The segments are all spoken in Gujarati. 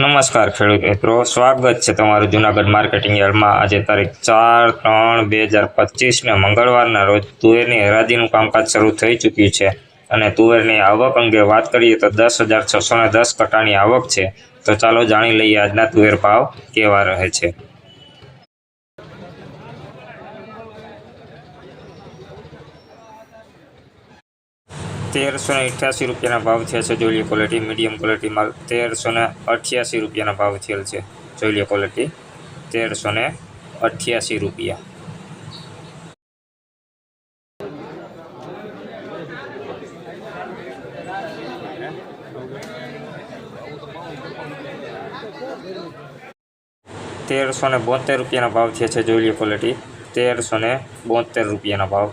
નમસ્કાર ખેડૂત મિત્રો, સ્વાગત છે તમારું જુનાગઢ માર્કેટિંગ યાર્ડમાં. આજે તારીખ ચાર ત્રણ બે હજાર પચીસને મંગળવારના રોજ તુવેરની હરાજીનું કામકાજ શરૂ થઈ ચૂક્યું છે. અને તુવેરની આવક અંગે વાત કરીએ તો દસ હજાર છસો ને દસ કટાની આવક છે. તો ચાલો જાણી લઈએ આજના તુવેર ભાવ કેવા રહે છે. તેરસો ને અઠ્યાસી રૂપિયાના ભાવ થયા છે. જોઈ લો ક્વોલિટી મીડિયમ ક્વોલિટી માલ તેરસો ને અઠ્યાસી રૂપિયાના ભાવ થયેલ છે. જોઈ લો ક્વોલિટી તેરસો ને અઠ્યાસી રૂપિયા. તેરસો ને બોતેર રૂપિયાના ભાવ થયા છે. જોઈ લો ક્વોલિટી તેરસો ને બોતેર રૂપિયાના ભાવ.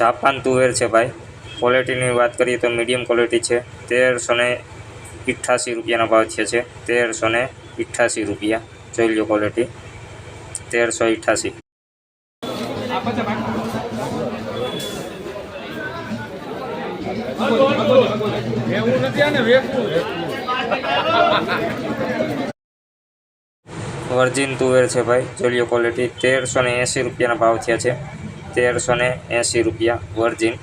જાપાન તુવેર છે ભાઈ. ક્વોલિટીની વાત કરીએ તો મીડિયમ ક્વોલિટી છે. તેરસો ને અઠ્ઠાસી રૂપિયાના ભાવ થયા છે. તેરસો ને અઠ્ઠાસી રૂપિયા. જોઈ લો ક્વોલિટી તેરસો અઠ્ઠાસી વર્જિન તુવેર છે ભાઈ. જોઈ લો ક્વોલિટી તેરસો ને એંસી રૂપિયાના ભાવ થયા છે. તેરસો ને એંસી રૂપિયા વર્જિન.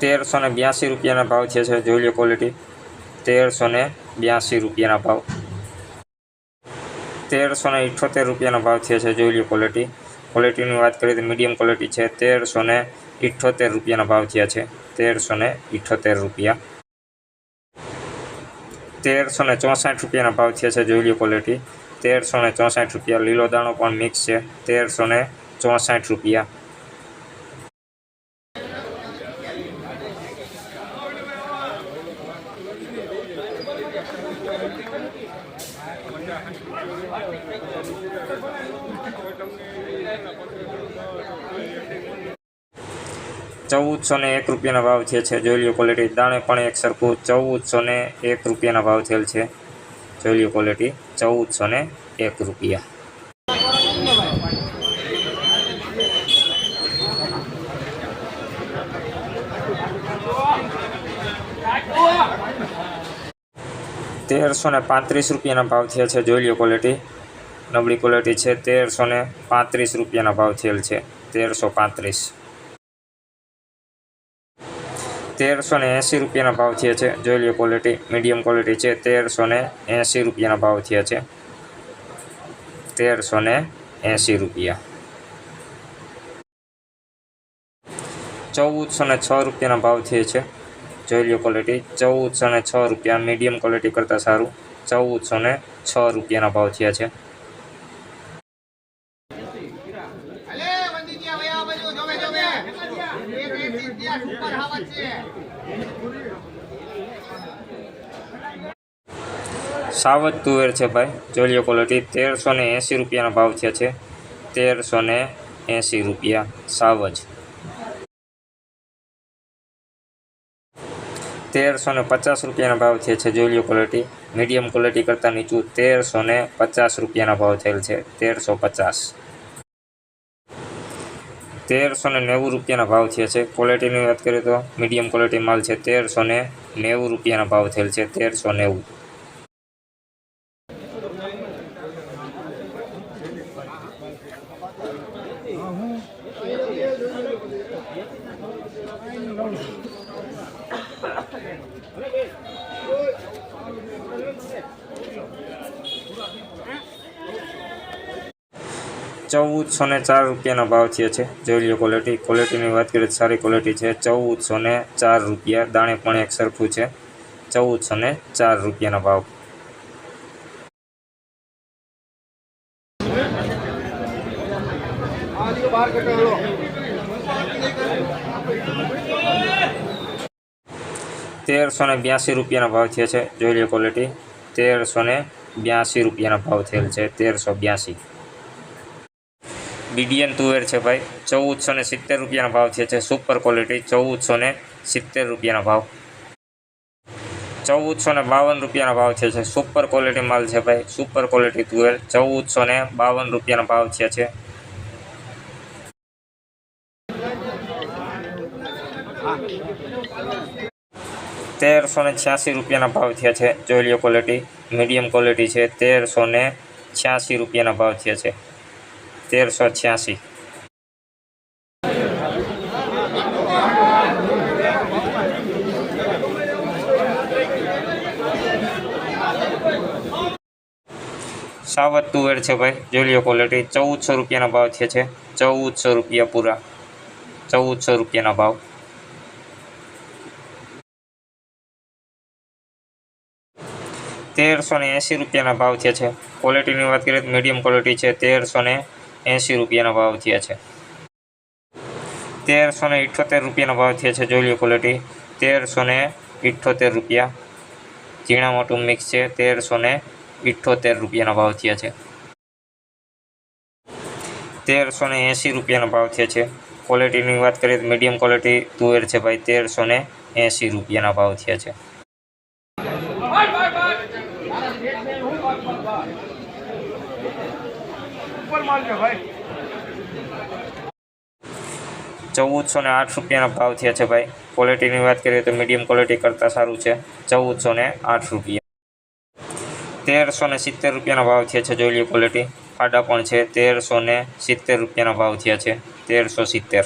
તેરસો ને બ્યાસી રૂપિયાના ભાવ છે જોઈ લો ક્વોલિટી તેરસો ને બ્યાસી રૂપિયાના ભાવ. તેરસો ને ઇઠોતેર રૂપિયાના ભાવ થયા છે જોઈ લો ક્વોલિટી ક્વોલિટીની વાત કરીએ તો મીડિયમ ક્વોલિટી છે તેરસો ને ઇઠ્ઠોતેર રૂપિયાના ભાવ થયા છે. તેરસો ને ઇઠ્ઠોતેર રૂપિયા. તેરસો ને ચોસઠ રૂપિયાના ભાવ થયા છે જોઈ લો ક્વોલિટી તેરસો ને ચોસઠ રૂપિયા. લીલો દાણો પણ મિક્સ છે. તેરસો ને ચોસઠ રૂપિયા. ચૌદસો ને એક રૂપિયાના ભાવ થયેલ છે. જોઈ લ્યો ક્વોલિટી દાણે પણ એક સરખું ચૌદસો ને એક રૂપિયાના ભાવ થયેલ છે. જોઈ લ્યો ક્વોલિટી ચૌદસો ને એક રૂપિયા. તેરસો ને પાંત્રીસ રૂપિયાના ભાવ થયા છે. જોઈ લ્યો ક્વોલિટી નબળી ક્વોલિટી છે. તેરસો ને પાંત્રીસ રૂપિયાના ભાવ થયેલ છે. તેરસો પાંત્રીસ. તેરસો ને એંસી રૂપિયાના ભાવ થયા છે. જોઈ લો ક્વોલિટી મીડિયમ ક્વોલિટી છે. તેરસો ને એંસી રૂપિયાના ભાવ થયા છે. તેરસો ને એંસી રૂપિયા. ચૌદસો ને છ રૂપિયાના ભાવ થયા છે. જોઈ લો ક્વોલિટી ચૌદસો ને છ રૂપિયા મીડિયમ ક્વોલિટી કરતાં સારું. ચૌદસો ને છ રૂપિયાના ભાવ થયા છે. સાવજ તુવેર છે ભાઈ. જોઈ લો ક્વોલિટી તેરસો ને એંસી રૂપિયાના ભાવ થયા છે. તેરસો ને એંસી રૂપિયા. સાવજ. તેરસો ને પચાસ રૂપિયાના ભાવ થયા છે. જોઈ લો ક્વોલિટી મીડિયમ ક્વોલિટી કરતાં નીચું તેરસો ને પચાસ રૂપિયાના ભાવ થયેલ છે. તેરસો પચાસ. તેરસો ને નેવું રૂપિયાના ભાવ થયા છે. ક્વોલિટીની વાત કરીએ તો મીડિયમ ક્વોલિટી માલ છે. તેરસો ને નેવું રૂપિયાના ભાવ થયેલ છે. તેરસો નેવું. ચૌદસો ને ચાર રૂપિયાના ભાવ થયા છે. જોઈ લો ક્વોલિટી ક્વોલિટીની વાત કરીએ તો સારી ક્વોલિટી છે. ચૌદસો ને ચાર રૂપિયા દાણે પણ એક સરખું છે. ચૌદસો ને ચાર રૂપિયાના ભાવ. બહાર તેરસો ને બ્યાસી રૂપિયાના ભાવ થયા છે. જોઈ લે ક્વોલિટી તેરસો ને બ્યાસી રૂપિયાના ભાવ થયેલ છે. તેરસો બ્યાસી. બીડીએન તુવેર છે ભાઈ. ચૌદસો ને સિત્તેર રૂપિયાના ભાવ થયા છે. સુપર ક્વોલિટી ચૌદસો ને સિત્તેર રૂપિયાના ભાવ. ચૌદસો ને બાવન રૂપિયાના ભાવ થયા છે. સુપર ક્વોલિટી માલ છે ભાઈ. સુપર ક્વોલિટી તુવેર. ચૌદસો ને બાવન રૂપિયાના ભાવ થયા છે. તેરસો ને છ્યાસી રૂપિયાના ભાવ થયા છે. જોઈ લો ક્વોલિટી મીડિયમ ક્વોલિટી છે. તેરસો ને છ્યાસી રૂપિયાના ભાવ થયા છે. તેરસો છ્યાસી. સાવત તુવેર છે ભાઈ. જોઈ લો ક્વોલિટી ચૌદસો રૂપિયાના ભાવ થયા છે. ચૌદસો રૂપિયા પૂરા. ચૌદસો રૂપિયાના ભાવ. તેરસો ને એંસી રૂપિયાના ભાવ થયા છે. ક્વોલિટીની વાત કરીએ તો મીડિયમ ક્વોલિટી છે, તેરસો ને એંસી રૂપિયાના ભાવ થયા છે. તેરસો ને ઇઠ્ઠોતેર રૂપિયાના ભાવ થયા છે, જોઈ લો ક્વોલિટી તેરસો ને ઇઠ્ઠોતેર રૂપિયા. ઝીણા મોટું મિક્સ છે, તેરસો ને ઇઠ્ઠોતેર રૂપિયાના ભાવ થયા છે. તેરસો ને એંસી રૂપિયાના ભાવ થયા છે. ક્વોલિટીની વાત કરીએ તો મીડિયમ ક્વોલિટી તુવેર છે ભાઈ, તેરસો ને એંસી રૂપિયાના ભાવ થયા છે. ચૌદસો ને આઠ રૂપિયાના ભાવ થયા છે ભાઈ. ક્વોલિટીની વાત કરીએ તો મીડિયમ ક્વોલિટી કરતાં સારું છે. ચૌદસો ને આઠ રૂપિયા. તેરસો ને સિત્તેર રૂપિયાના ભાવ થયા છે, જોઈ લઈએ ક્વોલિટી આડા પણ છે, તેરસો ને સિત્તેર રૂપિયાના ભાવ થયા છે. તેરસો સિત્તેર.